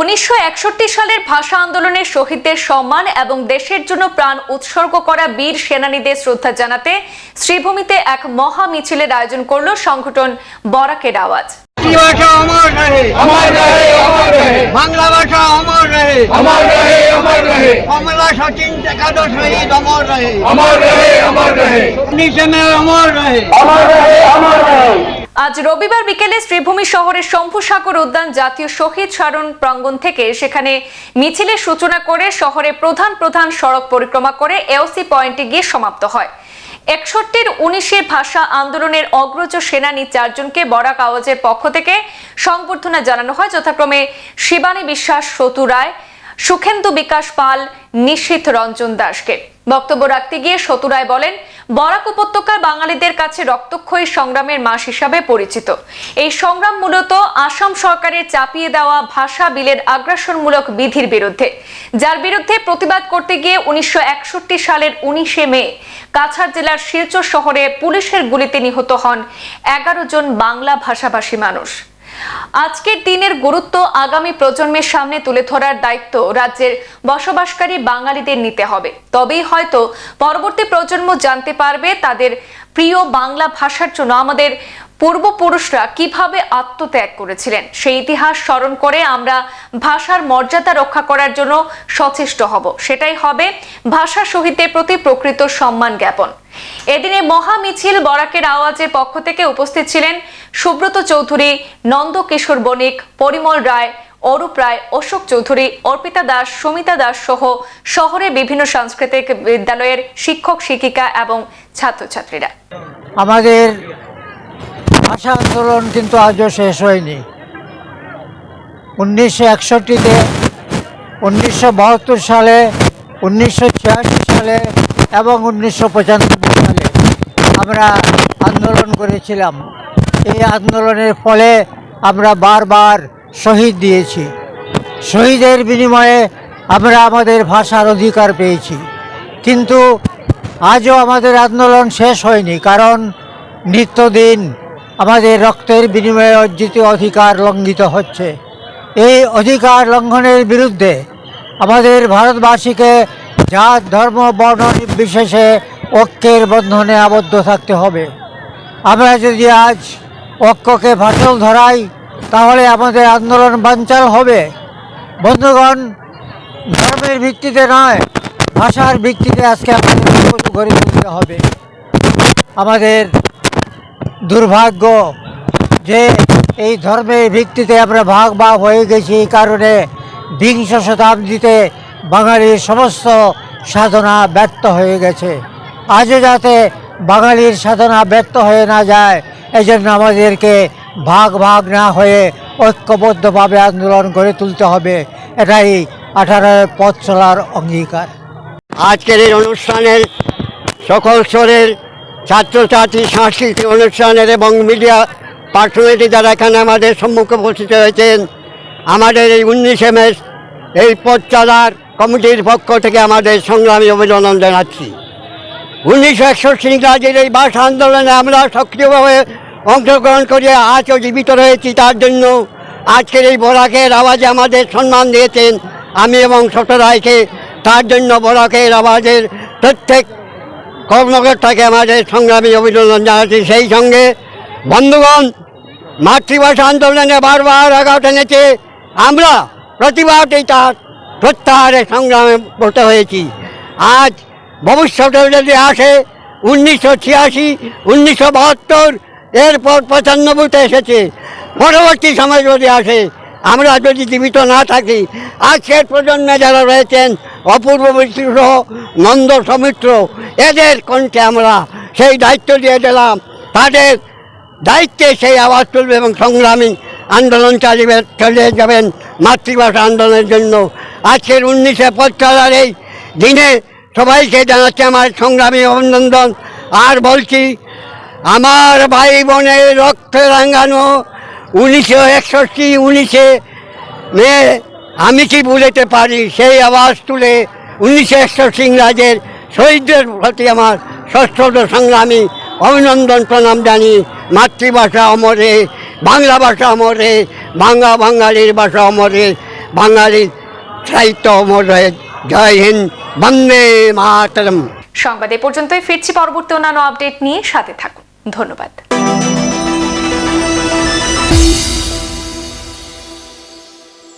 উনিশশো একষট্টি সালের ভাষা আন্দোলনের শহীদদের সম্মান এবং দেশের জন্য প্রাণ উৎসর্গ করা বীর সেনানীদের শ্রদ্ধা জানাতে শ্রীভূমিতে এক মহা মিছিলের আয়োজন করল সংগঠন বরাকের আওয়াজ। বাংলা ভাষা অমর রহে। অমর রহে কমলা সচিন টেকাদো শহীদ অমর রহে। অমর রহে অমর রহে। অমর রহে অমর রহে। আজ রবিবার বিকেলে শ্রীভূমি শহরের শম্ভুসাগর উদ্যান জাতীয় শহীদ স্মারণ প্রাঙ্গণ থেকে সেখানে মিছিলের সূচনা করে শহরে প্রধান প্রধান সড়ক পরিক্রমা করে এওসি পয়েন্টে গিয়ে সমাপ্ত হয়। একষট্টির উনিশে ভাষা আন্দোলনের অগ্রজ সেনানী চারজনকে বরাক আওয়াজের পক্ষ থেকে সংবর্ধনা জানানো হয়। যথাক্রমে শিবানী বিশ্বাস, সতু রায় সুখেন্দু বিকাশ পাল, নিশীথ রঞ্জন দাসকে বক্তব্য রাখতে গিয়ে সতুরায় বলেন, বরাক উপত্যকার বাঙালিদের কাছে রক্তক্ষয়ী সংগ্রামের মাস হিসাবে পরিচিত। এই সংগ্রাম মূলত আসাম সরকারের চাপিয়ে দেওয়া ভাষা বিলের আগ্রাসনমূলক বিধির বিরুদ্ধে। যার বিরুদ্ধে প্রতিবাদ করতে গিয়ে উনিশশো একষট্টি সালের উনিশে মে কাছাড় জেলার শিলচর শহরে পুলিশের গুলিতে নিহত হন এগারো জন বাংলা ভাষাভাষী মানুষ। আজকের দিনের গুরুত্ব আগামী প্রজন্মের সামনে তুলে ধরার দায়িত্ব রাজ্যের বসবাসকারী বাঙালিদের নিতে হবে। তবেই হয়তো পরবর্তী প্রজন্ম জানতে পারবে তাদের প্রিয় বাংলা ভাষার জন্য আমাদের পূর্বপুরুষরা কীভাবে আত্মত্যাগ করেছিলেন? সেই ইতিহাস স্মরণ করে আমরা ভাষার মর্যাদা রক্ষা করার জন্য সচেষ্ট হব। সেটাই হবে ভাষা শহীদদের প্রতি প্রকৃত সম্মান জ্ঞাপন। এদিনে মহা মিছিল বরাকের আওয়াজের পক্ষ থেকে উপস্থিত ছিলেন সুব্রত চৌধুরী নন্দ কিশোর বণিক, পরিমল রায়, অরূপ রায়, অশোক চৌধুরী, অর্পিতা দাস, সুমিতা দাস সহ শহরে বিভিন্ন সাংস্কৃতিক বিদ্যালয়ের শিক্ষক, শিক্ষিকা এবং ছাত্রছাত্রীরা। আমাদের ভাষা আন্দোলন কিন্তু আজও শেষ হয়নি। উনিশশো একষট্টিতে, উনিশশো বাহাত্তর সালে, উনিশশো ছিয়াশি সালে এবং উনিশশো পঁচানব্বই সালে আমরা আন্দোলন করেছিলাম। এই আন্দোলনের ফলে আমরা বারবার শহীদ দিয়েছি। শহীদের বিনিময়ে আমরা আমাদের ভাষার অধিকার পেয়েছি। কিন্তু আজও আমাদের আন্দোলন শেষ হয়নি, কারণ নিত্যদিন আমাদের রক্তের বিনিময়ে অর্জিত অধিকার লঙ্ঘিত হচ্ছে। এই অধিকার লঙ্ঘনের বিরুদ্ধে আমাদের ভারতবাসীকে জাত, ধর্ম, বর্ণ নির্বিশেষে ঐক্যের বন্ধনে আবদ্ধ থাকতে হবে। আমরা যদি আজ ঐক্যকে ফাটল ধরাই, তাহলে আমাদের আন্দোলন বাঞ্চাল হবে। বন্ধুগণ, ধর্মের ভিত্তিতে নয়, ভাষার ভিত্তিতে আজকে আমাদের গড়ে তুলতে হবে। আমাদের দুর্ভাগ্য যে এই ধর্মের ভিত্তিতে আমরা ভাগ ভাগ হয়ে গেছি এই কারণে বিংশ শতাব্দীতে বাঙালির সমস্ত সাধনা ব্যর্থ হয়ে গেছে। আজও যাতে বাঙালির সাধনা ব্যর্থ হয়ে না যায়, এজন্য আমাদেরকে ভাগ ভাগ না হয়ে ঐক্যবদ্ধভাবে আন্দোলন গড়ে তুলতে হবে। এটাই আঠারোর পথ চলার অঙ্গীকার। আজকের এই অনুষ্ঠানের সকল স্তরের ছাত্রছাত্রী, সাংস্কৃতিক অনুষ্ঠানের এবং মিডিয়া পার্সোনালিটি যারা এখানে আমাদের সম্মুখে উপস্থিত হয়েছেন, আমাদের এই উনিশে মে এই পথ চলার কমিটির পক্ষ থেকে আমাদের সংগ্রামী অভিনন্দন জানাচ্ছি। উনিশশো একষট্টি ইংরাজির এই ভাষা আন্দোলনে আমরা সক্রিয়ভাবে অংশগ্রহণ করে আজও জীবিত রয়েছি, তার জন্য আজকের এই বরাকের আওয়াজে আমাদের সম্মান দিয়েছেন আমি এবং ছোট রায়কে তার জন্য বরাকের আওয়াজের প্রত্যেক কর্মকর্তাকে আমাদের সংগ্রামী অভিনন্দন জানাচ্ছি। সেই সঙ্গে বন্ধুগণ, মাতৃভাষা আন্দোলনে বারবার আঘাত এনেছে। আমরা প্রতিবাদই তার প্রত্যাহারের সংগ্রামে বসতে হয়েছি। আজ ভবিষ্যতে যদি আসে, উনিশশো ছিয়াশি, উনিশশো বাহাত্তর, এরপর পঁচানব্বইতে এসেছে। পরবর্তী সময় যদি আসে, আমরা যদি জীবিত না থাকি আজকের প্রজন্মে যারা রয়েছেন অপূর্ব মিত্র সহ নন্দ সমিত্র, এদের কণ্ঠে আমরা সেই দায়িত্ব দিয়ে দিলাম তাদের দায়িত্বে সেই আওয়াজ তুলবে এবং সংগ্রামী আন্দোলন চালিয়ে চালিয়ে যাবেন মাতৃভাষা আন্দোলনের জন্য। আজকের উনিশে পঁচাত্তর এই দিনে সবাইকে জানাচ্ছে আমার সংগ্রামী অভিনন্দন। আর বলছি, আমার ভাই বোনের রক্ত রাঙানো উনিশশো একষট্টি, উনিশে মে আমি কি বুঝতে পারি? সেই আওয়াজ তুলে উনিশ একশো সিংরাজের শহীদদের প্রতি আমার ষষ্ঠ সংগ্রামী অভিনন্দন প্রণাম জানি মাতৃভাষা অমরে, বাংলা ভাষা অমরে, বাংলা বাঙালির ভাষা অমরে, বাঙালির সাহিত্য অমরে। জয় হিন্দ, বন্দে মাতরম। সংবাদ এ পর্যন্তই, ফিরছি পরবর্তী অন্যান্য আপডেট নিয়ে সাথে থাকুন। ধন্যবাদ।